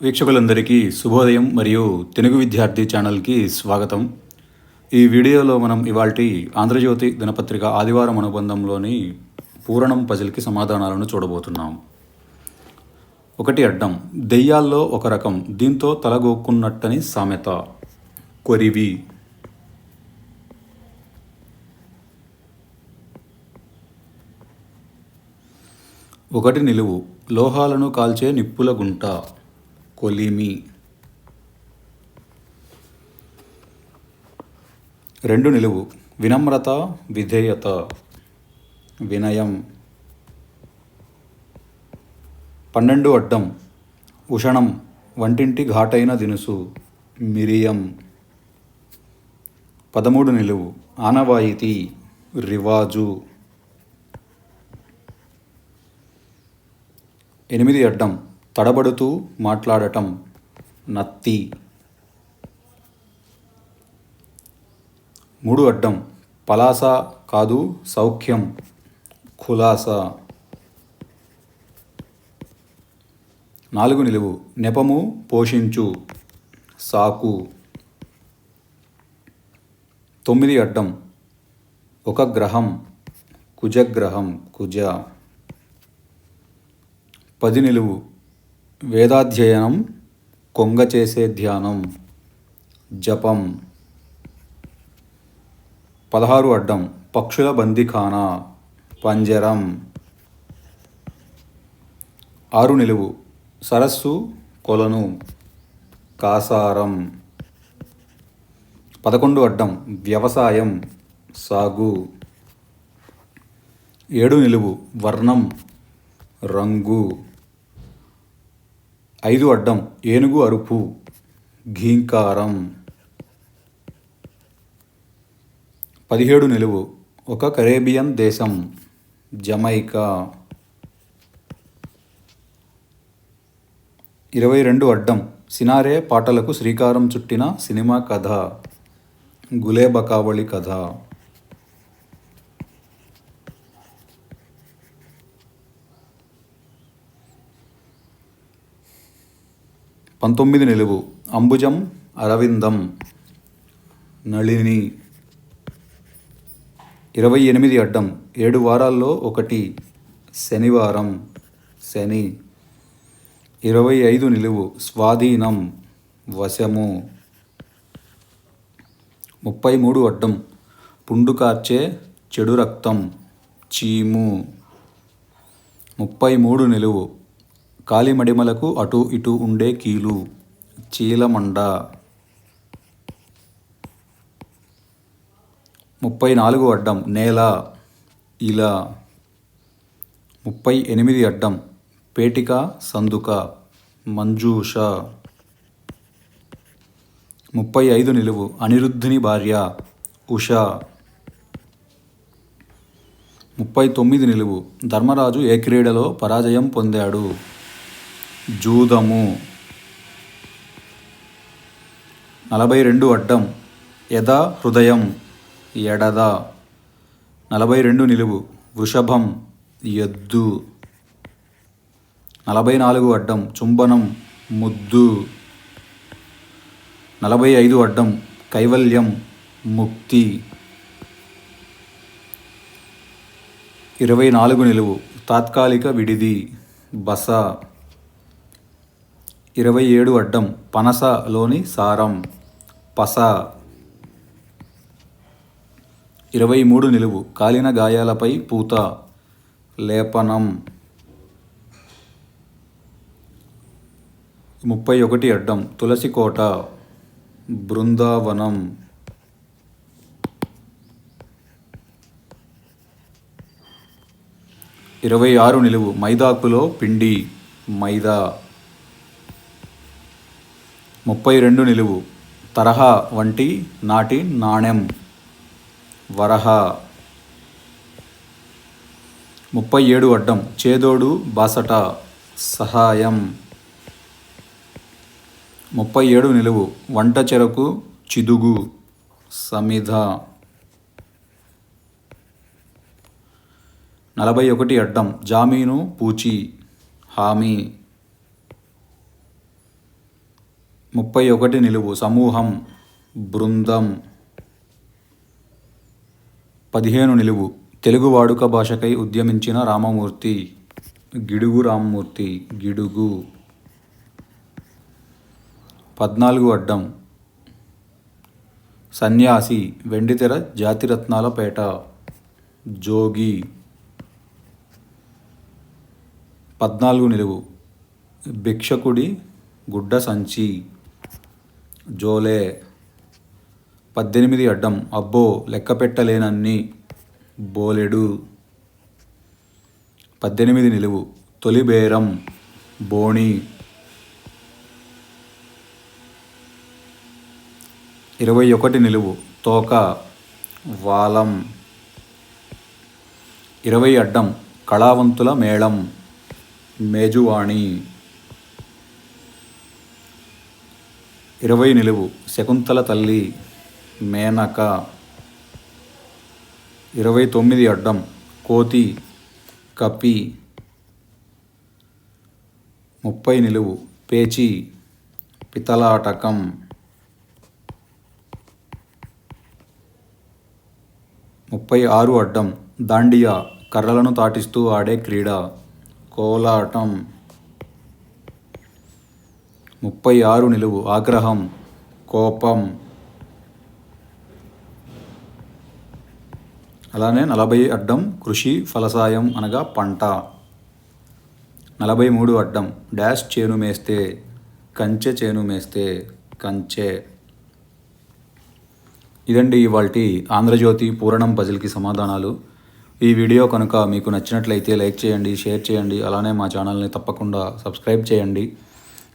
వీక్షకులందరికీ శుభోదయం మరియు తెలుగు విద్యార్థి ఛానల్కి స్వాగతం. ఈ వీడియోలో మనం ఇవాల్టి ఆంధ్రజ్యోతి దినపత్రిక ఆదివారం అనుబంధంలోని పూరణం పజిల్కి సమాధానాలను చూడబోతున్నాం. ఒకటి అడ్డం దెయ్యాల్లో ఒక రకం దీంతో తలగోక్కున్నట్టని సామెత. కొరివి. ఒకటి నిలువు లోహాలను కాల్చే నిప్పుల గుంట. కొలిమి. రెండు నిలువు. వినమ్రత విధేయత వినయం. పన్నెండు అడ్డం. ఉషణం వంటింటి ఘాటైన దినుసు మిరియం. పదమూడు నిలువు. ఆనవాయితీ రివాజు. ఎనిమిది అడ్డం. తడబడుతూ మాట్లాడటం నత్తి. మూడు అడ్డం పలాస కాదు సౌఖ్యం ఖులాస. నాలుగు నిలువు నెపము పోషించు సాకు. తొమ్మిది అడ్డం ఒక గ్రహం కుజగ్రహం కుజ. పది నిలువు వేదాధ్యయనం కొంగ చేసే ధ్యానం జపం. పదహారు అడ్డం పక్షుల బందిఖానా పంజరం. ఆరు నిలువు సరస్సు కొలను కాసారం. పదకొండు అడ్డం వ్యవసాయం సాగు. ఏడు నిలువు వర్ణం రంగు. ఐదు అడ్డం ఏనుగు అరుపు ఘీంకారం. పదిహేడు నిలువు ఒక కరేబియన్ దేశం జమైకా. ఇరవై రెండు అడ్డం సినారే పాటలకు శ్రీకారం చుట్టిన సినిమా కథ గులేబకావళి కథ. పంతొమ్మిది నిలువు. అంబుజం అరవిందం. నళిని. ఇరవై ఎనిమిది అడ్డం. ఏడు వారాల్లో ఒకటి. శనివారం. శని. ఇరవై ఐదు నిలువు. స్వాధీనం. వశము. ముప్పై మూడు అడ్డం. పుండు కార్చే చెడు రక్తం. చీము. ముప్పై మూడు నిలువు. కాలిమడిమలకు అటు ఇటు ఉండే కీలు. చీలమండ. ముప్పై నాలుగు అడ్డం. నేల. ఇలా. ముప్పై ఎనిమిది అడ్డం. పేటిక. సందుక. మంజూష. ముప్పై ఐదు నిలువు. అనిరుద్ధుని భార్య. ఉష. ముప్పై తొమ్మిది నిలువు. ధర్మరాజు ఏ క్రీడలో పరాజయం పొందాడు? జూదము. నలభై రెండు అడ్డం. యథ హృదయం ఎడద. నలభై రెండు నిలువు. వృషభం ఎద్దు. నలభై నాలుగు అడ్డం. చుంబనం ముద్దు. నలభై ఐదు అడ్డం. కైవల్యం ముక్తి. ఇరవై నాలుగు నిలువు. తాత్కాలిక విడిది. బస. ఇరవై ఏడు అడ్డం పనసలోని సారం పస ఇరవై మూడు నిలువు కాలిన గాయాలపై పూత లేపనం. ముప్పై ఒకటి అడ్డం తులసి కోట బృందావనం. ఇరవై ఆరు నిలువు మైదాకులో పిండి మైదా. ముప్పై రెండు నిలువు. తరహా వంటి నాటి నాణెం. వరహ. ముప్పై ఏడు అడ్డం. చేదోడు బాసట. సహాయం. ముప్పై ఏడు నిలువు. వంట చెరకు చిదుగు. సమిధ. నలభై ఒకటి అడ్డం. జామీను పూచి హామీ. ముప్పై ఒకటి నిలువు. సమూహం బృందం. పదిహేను నిలువు. తెలుగు వాడుక భాషకై ఉద్యమించిన రామమూర్తి. గిడుగు రామమూర్తి. గిడుగు. పద్నాలుగు అడ్డం. సన్యాసి వెండితెర జాతిరత్నాల పేట. జోగి. పద్నాలుగు నిలువు. భిక్షకుడి గుడ్డ సంచి జోలే. పద్దెనిమిది అడ్డం. అబ్బో లెక్క పెట్టలేనన్ని. బోలెడు. పద్దెనిమిది నిలువు. తొలి బేరం. బోణి. ఇరవై ఒకటి నిలువు. తోక. వాలం. ఇరవై అడ్డం. కళావంతుల మేళం. మేజువాణి. ఇరవై నిలువు. శకుంతల తల్లి మేనక. ఇరవై తొమ్మిది అడ్డం. కోతి కపి ముప్పై నిలువు. పేచి. పితలాటకం. ముప్పై ఆరు అడ్డం. దాండియా. కర్రలను తాటిస్తూ ఆడే క్రీడ. కోలాటం. ముప్పై ఆరు నిలువు. ఆగ్రహం కోపం. అలానే నలభై అడ్డం కృషి ఫలసాయం అనగా పంట. నలభై మూడు అడ్డం డాష్ చేను మేస్తే కంచె చేను మేస్తే కంచె. ఇదండి ఇవాళ ఆంధ్రజ్యోతి పూరణం పజిల్కి సమాధానాలు. ఈ వీడియో కనుక మీకు నచ్చినట్లయితే లైక్ చేయండి షేర్ చేయండి అలానే మా ఛానల్ని తప్పకుండా సబ్స్క్రైబ్ చేయండి.